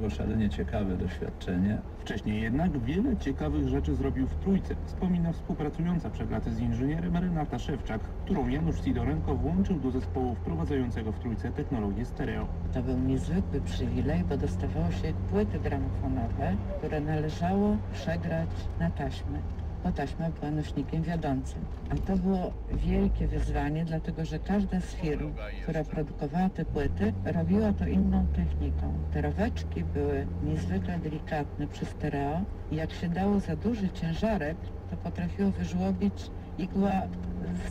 było szalenie ciekawe doświadczenie. Wcześniej jednak wiele ciekawych rzeczy zrobił w Trójce, wspomina współpracująca przed laty z inżynierem Renata Szewczak, którą Janusz Sidorenko włączył do zespołu wprowadzającego w Trójce technologię stereo. To był niezwykły przywilej, bo dostawało się płyty gramofonowe, które należało przegrać na taśmę, bo taśma była nośnikiem wiodącym. A to było wielkie wyzwanie, dlatego że każda z firm, która produkowała te płyty, robiła to inną techniką. Te roweczki były niezwykle delikatne przy stereo i jak się dało za duży ciężarek, to potrafiło wyżłobić igła,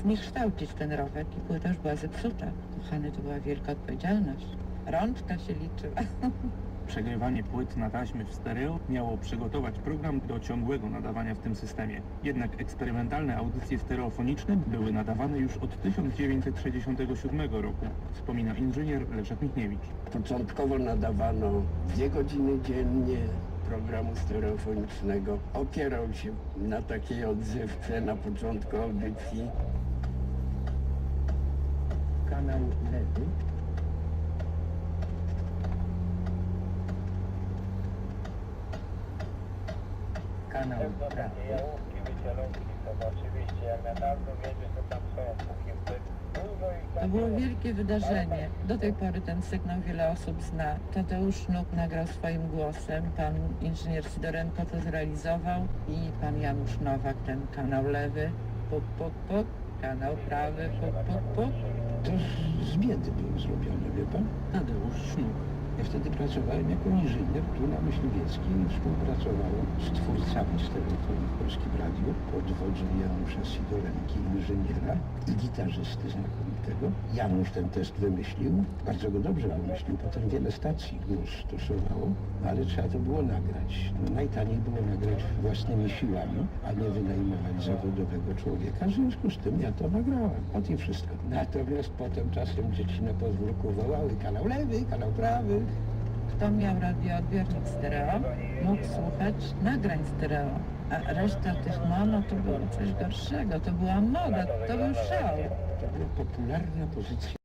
zniekształcić ten rowek i płyta już była zepsuta. Kochany, to była wielka odpowiedzialność. Rączka się liczyła. Przegrywanie płyt na taśmy w stereo miało przygotować program do ciągłego nadawania w tym systemie. Jednak eksperymentalne audycje stereofoniczne były nadawane już od 1967 roku, wspomina inżynier Leszek Michniewicz. Początkowo nadawano dwie godziny dziennie programu stereofonicznego. Opierał się na takiej odzywce na początku audycji. Kanał lewy. Kanał prawy. Jałówki, wycielówki, to oczywiście jak na tamtym jedzie, to tam są póki Dużo ich To było wielkie wydarzenie. Do tej pory ten sygnał wiele osób zna. Tadeusz Nuk nagrał swoim głosem, pan inżynier Sidorenko to zrealizował i pan Janusz Nowak ten kanał lewy, puk, puk, puk, kanał prawy, puk, puk, puk. To z- biedy było zrobione, wie pan? Tadeusz Sznuk. Ja wtedy pracowałem jako inżynier tu na Myśliwieckiej i współpracowałem z twórcami stereofonii w Polskim Radiu pod wodzą Janusza Sidorenki, inżyniera i gitarzysty znakomitego. Janusz ten test wymyślił, bardzo go dobrze wymyślił, potem wiele stacji go stosowało, ale trzeba to było nagrać. No, najtaniej było nagrać własnymi siłami, a nie wynajmować zawodowego człowieka, w związku z tym ja to nagrałem. Ot i wszystko. Natomiast potem czasem dzieci na podwórku wołały kanał lewy, kanał prawy, Kto miał radioodbiornik stereo, mógł słuchać nagrań stereo, a reszta tych mono to było coś gorszego, to była moda, to był szał. To była popularna pozycja